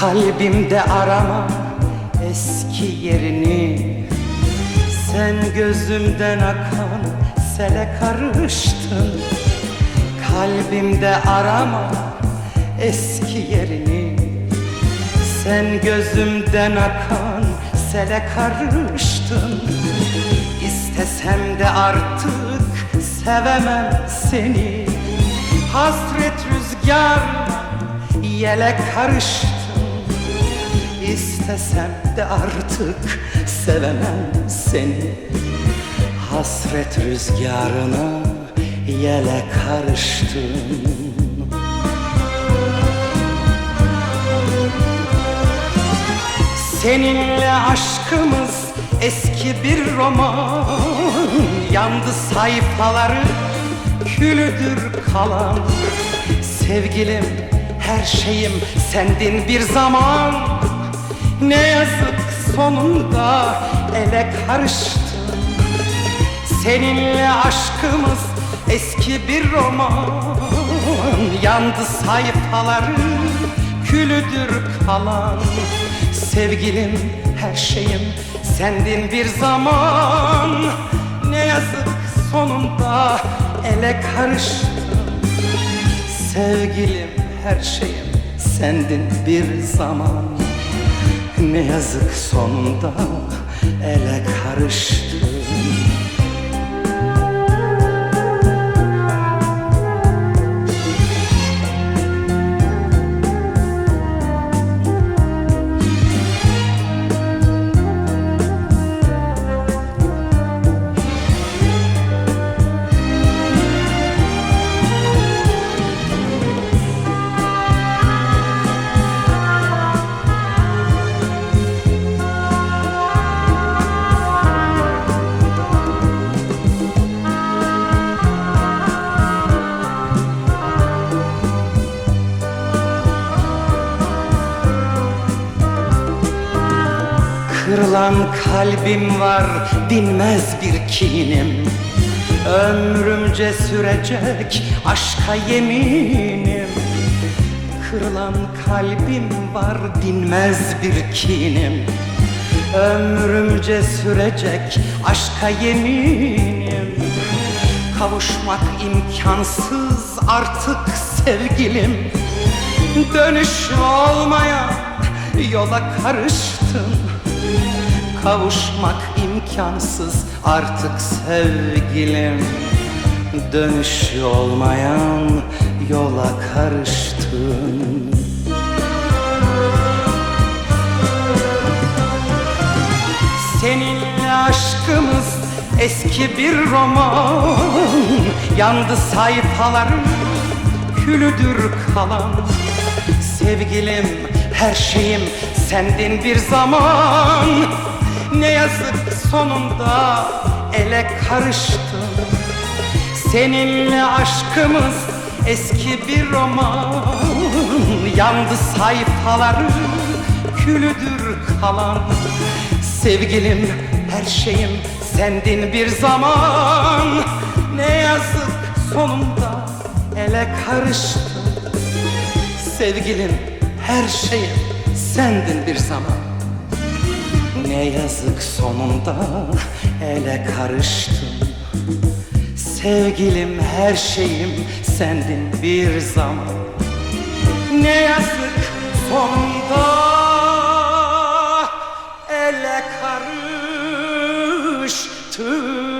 Kalbimde arama eski yerini. Sen gözümden akan sele karıştın. Kalbimde arama eski yerini. Sen gözümden akan sele karıştın. İstesem de artık sevemem seni. Hasret rüzgar yele karıştın İstesem de artık sevemem seni. Hasret rüzgarına yele karıştın Seninle aşkımız eski bir roman. Yandı sayfaları külüdür kalan. Sevgilim her şeyim sendin bir zaman Ne yazık sonunda ele karıştın Seninle aşkımız eski bir roman. Yandı sayfaları külüdür kalan. Sevgilim her şeyim sendin bir zaman. Ne yazık sonunda ele karıştın Sevgilim her şeyim sendin bir zaman Ne yazık sonunda ele karıştın Kırılan kalbim var dinmez bir kinim. Ömrümce sürecek aşka yeminim. Kırılan kalbim var dinmez bir kinim. Ömrümce sürecek aşka yeminim. Kavuşmak imkansız artık sevgilim. Dönüş olmayan yola karıştım Kavuşmak imkansız. Artık sevgilim Dönüş olmayan yola karıştım Seninle aşkımız eski bir roman. Yandı sayfaları külüdür kalan. Sevgilim her şeyim sendin bir zaman yazık sonunda ele karıştın Seninle aşkımız eski bir roman. Yandı sayfaları külüdür kalan. Sevgilim her şeyim sendin bir zaman. Ne yazık sonunda ele karıştın Sevgilim her şeyim sendin bir zaman Ne yazık sonunda ele karıştım Sevgilim her şeyim sendin bir zaman. Ne yazık sonunda ele karıştım